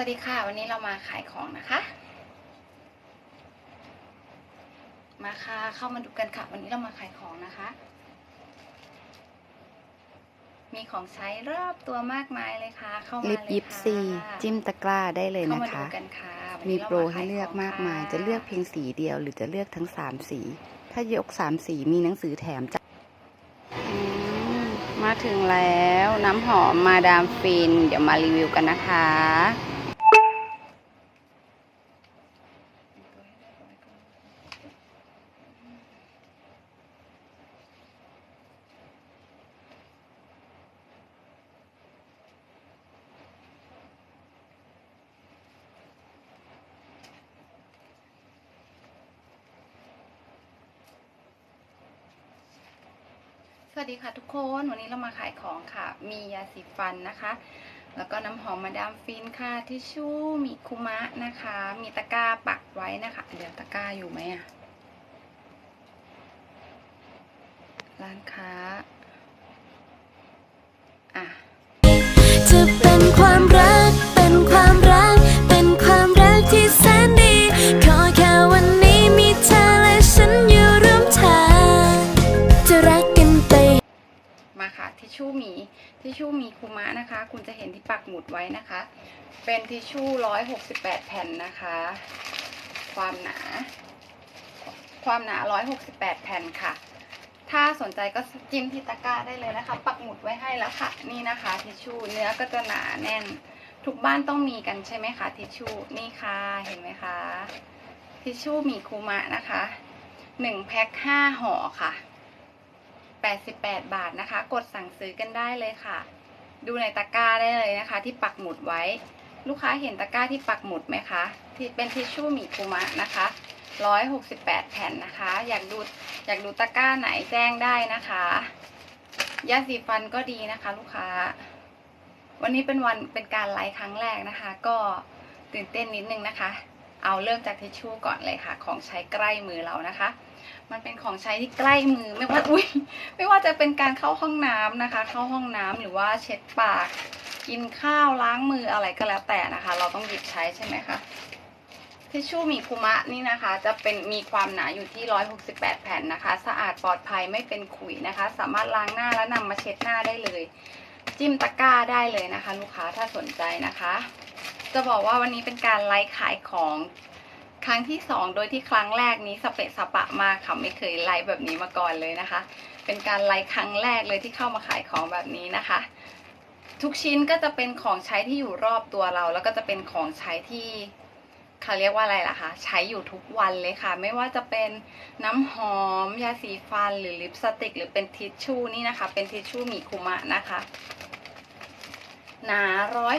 วัสดีค่ะ วันนี้เรามาขายของนะคะ มาค่ะเข้ามาดูกันค่ะ วันนี้เรามาขายของนะคะ มีของใช้รอบตัวมากมายเลยค่ะ เข้ามาลิปเลยยิปค่ะซีจิ้มตะกร้าได้เลยเข้านะมาดูคะกันค่ะวันมีนี้โปราให้เลือกขยขงมากมายค่จะเลือกเพียงสีเดียว หรือจะเลือกทั้งสามสี ถ้ายกสามสีมีหนังสือแถมจ้ะอืมมาถึงแล้วน้ำหอมมาดามฟิน เดี๋ยวมารีวิวกันนะคะ สวัสดีค่ะทุกคนวันนี้เรามาขายของค่ะ มียาสีฟันนะคะ แล้วก็น้ำหอมมาดามฟินค่ะทิชชู่มีคุมะนะคะ มีตะกร้าปักไว้นะคะ เดี๋ยวตะกร้าอยู่ไหมอะร้านค้า อะ มีคุมะนะคะ คุณจะเห็นที่ปักหมุดไว้นะคะ เป็นทิชชู่ร้อยหกสิบแปดแผ่นนะคะ ความหนา ความหนาร้อยหกสิบแปดแผ่นค่ะ ถ้าสนใจก็จิ้มที่ตะกร้าได้เลยนะคะ ปักหมุดไว้ให้แล้วค่ะ นี่นะคะทิชชู่เนื้อก็จะหนาแน่น ทุกบ้านต้องมีกันใช่ไหมคะทิชชู่นี่ค่ะเห็นไหมคะทิชชู่มีคุมะนะคะหนึ่งแพ็คห้าห่อค่ะ88 บาทนะคะ กดสั่งซื้อกันได้เลยค่ะ ดูในตะกร้าได้เลยนะคะ ที่ปักหมุดไว้ ลูกค้าเห็นตะกร้าที่ปักหมุดไหมคะ ที่เป็นทิชชู่หมีคุมะนะคะ168แผ่นนะคะ อยากดูอยากดูตะกร้าไหนแจ้งได้นะคะยาสีฟันก็ดีนะคะ ลูกค้า วันนี้เป็นวันเป็นการไลฟ์ครั้งแรกนะคะ ก็ตื่นเต้นนิดนึงนะคะ เอาเริ่มจากทิชชู่ก่อนเลยค่ะ ของใช้ใกล้มือเรานะคะ มันเป็นของใช้ที่ใกล้มือไม่ว่าอุ้ยไม่ว่าจะเป็นการเข้าห้องน้ำนะคะ เข้าห้องน้ำหรือว่าเช็ดปาก กินข้าวล้างมืออะไรก็แล้วแต่นะคะ เราต้องหยิบใช้ใช่ไหมคะทิชชู่มีคุมะนี่นะคะ จะเป็นมีความหนาอยู่ที่ 168 แผ่นนะคะ สะอาดปลอดภัยไม่เป็นขุยนะคะ สามารถล้างหน้าและนำมาเช็ดหน้าได้เลย จิ้มตะกร้าได้เลยนะคะ ลูกค้าถ้าสนใจนะคะ จะบอกว่าวันนี้เป็นการไลฟ์ขายของ ครั้งที่สองโดยที่ครั้งแรกนี้สเปะสปะมากค่ะไม่เคยไลฟ์แบบนี้มาก่อนเลยนะคะ เป็นการไลฟ์ครั้งแรกเลยที่เข้ามาขายของแบบนี้นะคะ ทุกชิ้นก็จะเป็นของใช้ที่อยู่รอบตัวเรา แล้วก็จะเป็นของใช้ที่เขาเรียกว่าอะไรล่ะคะ ใช้อยู่ทุกวันเลยค่ะ ไม่ว่าจะเป็นน้ำหอม ยาสีฟัน หรือลิปสติก หรือเป็นทิชชู่นี่นะคะ เป็นทิชชู่มีคุมะนะคะ หนา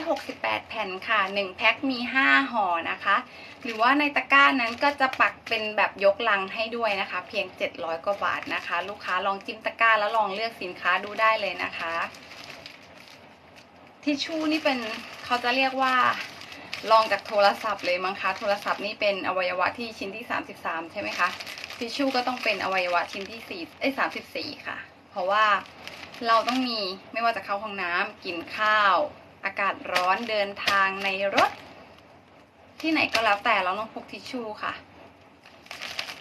168 แผ่นค่ะ 1 แพ็คมี 5 ห่อนะคะ หรือว่าในตะกร้านั้นก็จะปักเป็นแบบยกลังให้ด้วยนะคะ เพียง 700 กว่าบาทนะคะ ลูกค้าลองจิ้มตะกร้าแล้วลองเลือกสินค้าดูได้เลยนะคะ ทิชชู่นี่เป็นเขาจะเรียกว่าลองจากโทรศัพท์เลยมั้งคะ โทรศัพท์นี่เป็นอวัยวะที่ชิ้นที่ 33 ใช่ไหมคะ ทิชชู่ก็ต้องเป็นอวัยวะชิ้นที่4เอ้ย34 ค่ะ เพราะว่า เราต้องมีไม่ว่าจะเข้าห้องน้ำกินข้าว อากาศร้อนเดินทางในรถ ที่ไหนก็แล้วแต่เราต้องพกทิชชู่ค่ะ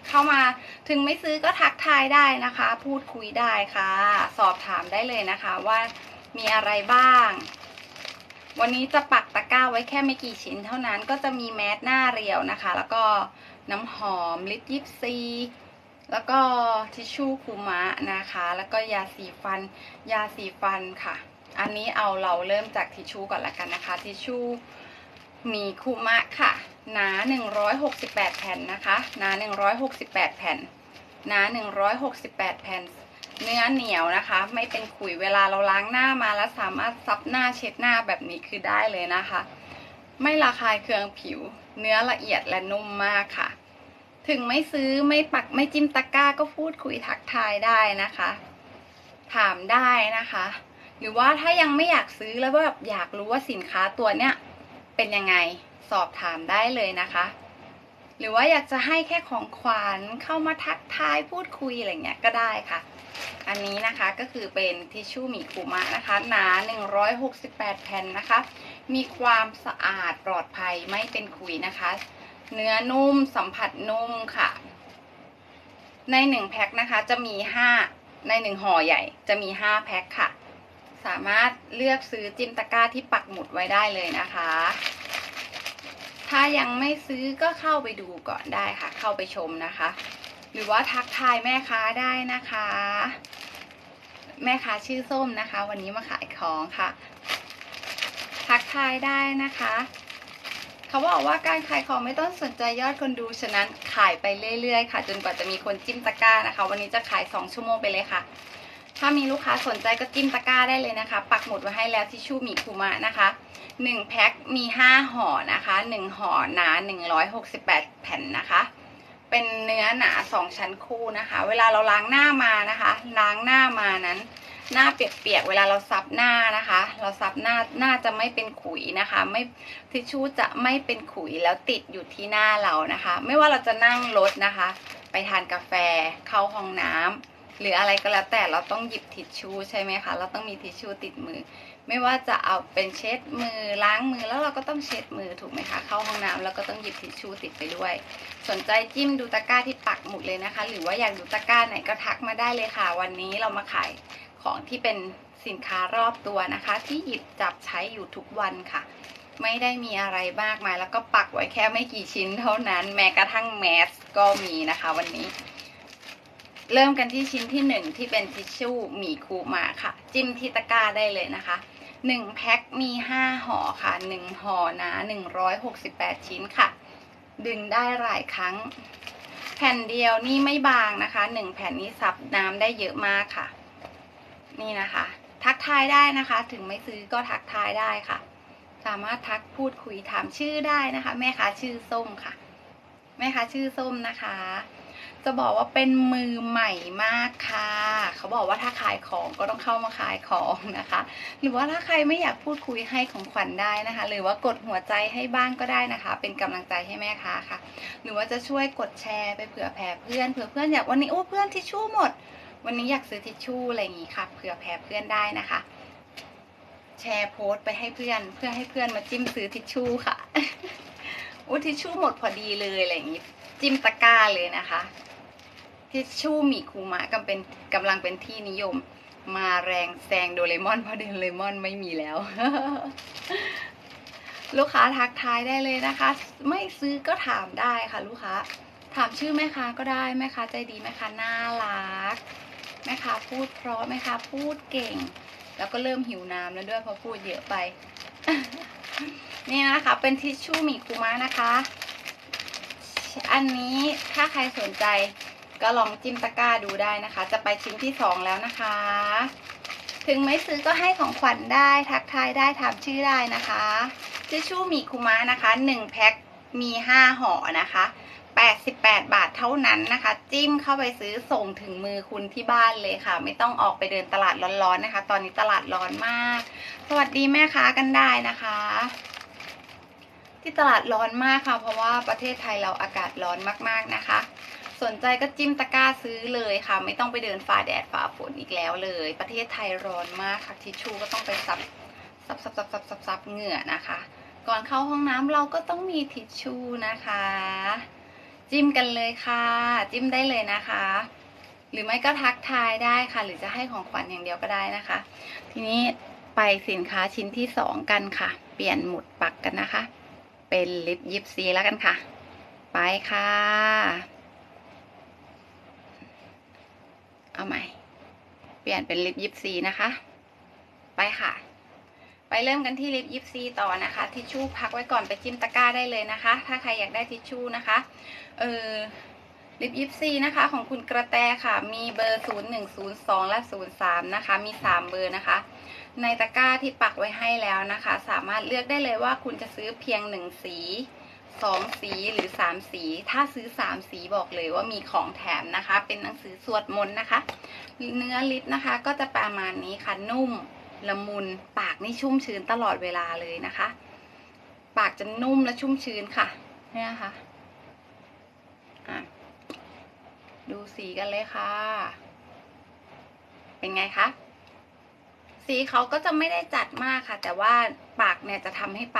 เข้ามาถึงไม่ซื้อก็ทักทายได้นะคะ พูดคุยได้ค่ะ สอบถามได้เลยนะคะว่ามีอะไรบ้าง วันนี้จะปักตะกร้าไว้แค่ไม่กี่ชิ้นเท่านั้นก็จะมีแมสหน้าเรียวนะคะ แล้วก็น้ำหอมลิปยิปซี แล้วก็ทิชชู่คูมะนะคะ แล้วก็ยาสีฟัน ยาสีฟันค่ะ อันนี้เอาเราเริ่มจากทิชชู่ก่อนละกันนะคะ ทิชชู่มีคูมะค่ะ หนา 168 แผ่นนะคะ หนา 168 แผ่น หนา 168 แผ่น เนื้อเหนียวนะคะ ไม่เป็นขุยเวลาเราล้างหน้ามาแล้วสามารถซับหน้าเช็ดหน้าแบบนี้คือได้เลยนะคะ ไม่ระคายเคืองผิว เนื้อละเอียดและนุ่มมากค่ะ ถึงไม่ซื้อไม่ปักไม่จิ้มตะกร้าก็พูดคุยทักทายได้นะคะ ถามได้นะคะ หรือว่าถ้ายังไม่อยากซื้อแล้วแบบอยากรู้ว่าสินค้าตัวเนี้ยเป็นยังไงสอบถามได้เลยนะคะ หรือว่าอยากจะให้แค่ของขวัญเข้ามาทักทายพูดคุยอะไรเงี้ยก็ได้ค่ะ อันนี้นะคะก็คือเป็นทิชชู่หมีคุมะนะคะ หนา 168 แผ่นนะคะ มีความสะอาดปลอดภัยไม่เป็นขุยนะคะ เนื้อนุ่มสัมผัสนุ่มค่ะ ในหนึ่งแพ็คนะคะจะมีห้าในหนึ่งห่อใหญ่จะมีห้าแพ็คค่ะ สามารถเลือกซื้อจิ้มตะกร้าที่ปักหมุดไว้ได้เลยนะคะ ถ้ายังไม่ซื้อก็เข้าไปดูก่อนได้ค่ะ เข้าไปชมนะคะ หรือว่าทักทายแม่ค้าได้นะคะ แม่ค้าชื่อส้มนะคะ วันนี้มาขายของค่ะ ทักทายได้นะคะ เขาบอกว่าการขายของไม่ต้องสนใจยอดคนดูฉะนั้นขายไปเรื่อยๆ ค่ะ จนกว่าจะมีคนจิ้มตะกร้านะคะ วันนี้จะขาย 2 ชั่วโมงไปเลยค่ะ ถ้ามีลูกค้าสนใจก็จิ้มตะกร้าได้เลยนะคะ ปักหมุดไว้ให้แล้วที่ชูหมีคุมะนะคะ1แพ็คมี 5ห่อนะคะ1ห่อหนา168 แผ่นนะคะ เป็นเนื้อหนา 2 ชั้นคู่นะคะ เวลาเราล้างหน้ามานะคะ ล้างหน้ามานั้น หน้าเปียกๆเวลาเราซับหน้านะคะ เราซับหน้าหน้าจะไม่เป็นขุยนะคะ ไม่ทิชชู่จะไม่เป็นขุยแล้วติดอยู่ที่หน้าเรานะคะ ไม่ว่าเราจะนั่งรถนะคะ ไปทานกาแฟเข้าห้องน้ำหรืออะไรก็แล้วแต่เราต้องหยิบทิชชู่ใช่ไหมคะเราต้องมีทิชชู่ติดมือ ไม่ว่าจะเอาเป็นเช็ดมือล้างมือแล้วเราก็ต้องเช็ดมือถูกไหมคะเข้าห้องน้ำแล้วก็ต้องหยิบทิชชู่ติดไปด้วย สนใจจิ้มดูตะกร้าที่ปักหมุดเลยนะคะ หรือว่าอยากดูตะกร้าไหนก็ทักมาได้เลยค่ะ วันนี้เรามาขาย ของที่เป็นสินค้ารอบตัวนะคะ ที่หยิบจับใช้อยู่ทุกวันค่ะ ไม่ได้มีอะไรมากมาย แล้วก็ปักไว้แค่ไม่กี่ชิ้นเท่านั้น แม้กระทั่งแมสก็มีนะคะวันนี้ เริ่มกันที่ชิ้นที่หนึ่งที่เป็นทิชชู่หมีคูมาค่ะ จิ้มที่ตะกร้าได้เลยนะคะหนึ่งแพ็คมีห้าห่อค่ะหนึ่งห่อนาหนึ่งร้อยหกสิบแปดชิ้นค่ะ ดึงได้หลายครั้ง แผ่นเดียวนี่ไม่บางนะคะหนึ่งแผ่นนี้ซับน้ำได้เยอะมากค่ะ นี่นะคะ ทักทายได้นะคะ ถึงไม่ซื้อก็ทักทายได้ค่ะ สามารถทักพูดคุยถามชื่อได้นะคะ แม่ค้าชื่อส้มค่ะ แม่ค้าชื่อส้มนะคะ จะบอกว่าเป็นมือใหม่มากค่ะ เขาบอกว่าถ้าขายของก็ต้องเข้ามาขายของนะคะ หรือว่าถ้าใครไม่อยากพูดคุยให้ของขวัญได้นะคะ หรือว่ากดหัวใจให้บ้างก็ได้นะคะ เป็นกำลังใจให้แม่ค้าค่ะ หรือว่าจะช่วยกดแชร์ไปเผื่อแผ่เพื่อนเผื่อเพื่อนอยากวันนี้โอ้เพื่อนทิชชู่หมด วันนี้อยากซื้อทิชชู่อะไรอย่างงี้ค่ะเผื่อแผ่เพื่อนได้นะคะ แชร์โพสต์ไปให้เพื่อนเพื่อให้เพื่อนมาจิ้มซื้อทิชชู่ค่ะโอ้ทิชชู่หมดพอดีเลยอะไรอย่างงี้ จิ้มตะกร้าเลยนะคะทิชชู่มีคูมะกำเป็นกำลังเป็นที่นิยม มาแรงแซงโดเรมอนเพราะโดเรมอนไม่มีแล้ว ลูกค้าทักทายได้เลยนะคะ ไม่ซื้อก็ถามได้ค่ะ ลูกค้า ถามชื่อแม่ค้าก็ได้แม่ค้าใจดีแม่ค้าน่ารัก แม่ค้าพูดเพราะแม่ค้าพูดเก่ง แล้วก็เริ่มหิวน้ำแล้วด้วยเพราะพูดเยอะไป นี่นะคะ เป็นทิชชู่หมีคูมะนะคะ อันนี้ถ้าใครสนใจก็ลองจิ้มตะกร้าดูได้นะคะ จะไปชิ้นที่สองแล้วนะคะ ถึงไม่ซื้อก็ให้ของขวัญได้ ทักทายได้ถามชื่อได้นะคะทิชชู่หมีคุมะนะคะ 1 แพ็คมี 5 ห่อนะคะ 88 บาทเท่านั้นนะคะ จิ้มเข้าไปซื้อส่งถึงมือคุณที่บ้านเลยค่ะ ไม่ต้องออกไปเดินตลาดร้อนๆนะคะ ตอนนี้ตลาดร้อนมาก สวัสดีแม่ค้ากันได้นะคะ ที่ตลาดร้อนมากค่ะ เพราะว่าประเทศไทยเราอากาศร้อนมากๆนะคะ สนใจก็จิ้มตะกร้าซื้อเลยค่ะ ไม่ต้องไปเดินฝ่าแดดฝ่าฝนอีกแล้วเลย ประเทศไทยร้อนมากค่ะทิชชู่ก็ต้องไปซับซับซับซับซับซับซับเหงื่อนะคะ ก่อนเข้าห้องน้ำเราก็ต้องมีทิชชู่นะคะ จิ้มกันเลยค่ะ จิ้มได้เลยนะคะ หรือไม่ก็ทักทายได้ค่ะ หรือจะให้ของขวัญอย่างเดียวก็ได้นะคะ ทีนี้ไปสินค้าชิ้นที่สองกันค่ะ เปลี่ยนหมุดปักกันนะคะ เป็นลิปยิปซีแล้วกันค่ะ ไปค่ะ เอาใหม่ เปลี่ยนเป็นลิปยิปซีนะคะ ไปค่ะ ไปเริ่มกันที่ลิปยิปซีต่อนะคะ ทิชชู่พักไว้ก่อนไปจิ้มตะกร้าได้เลยนะคะ ถ้าใครอยากได้ทิชชู่นะคะ เออลิปยิปซีนะคะ ของคุณกระแตค่ะ มีเบอร์ 0102 และ 03 นะคะ มี 3 เบอร์นะคะ ในตะกร้าที่ปักไว้ให้แล้วนะคะ สามารถเลือกได้เลยว่าคุณจะซื้อเพียง 1 สี 2 สีหรือ 3 สี ถ้าซื้อ 3 สีบอกเลยว่ามีของแถมนะคะ เป็นหนังสือสวดมนต์นะคะ เนื้อลิปนะคะก็จะประมาณนี้ค่ะนุ่ม ละมุนปากนี่ชุ่มชื้นตลอดเวลาเลยนะคะ ปากจะนุ่มและชุ่มชื้นค่ะเนี่ยนะคะอะดูสีกันเลยค่ะ เป็นไงคะสสีเขาก็จะไม่ได้จัดมากค่ะ แต่ว่าปากเนี่ยจะทำให้ปาก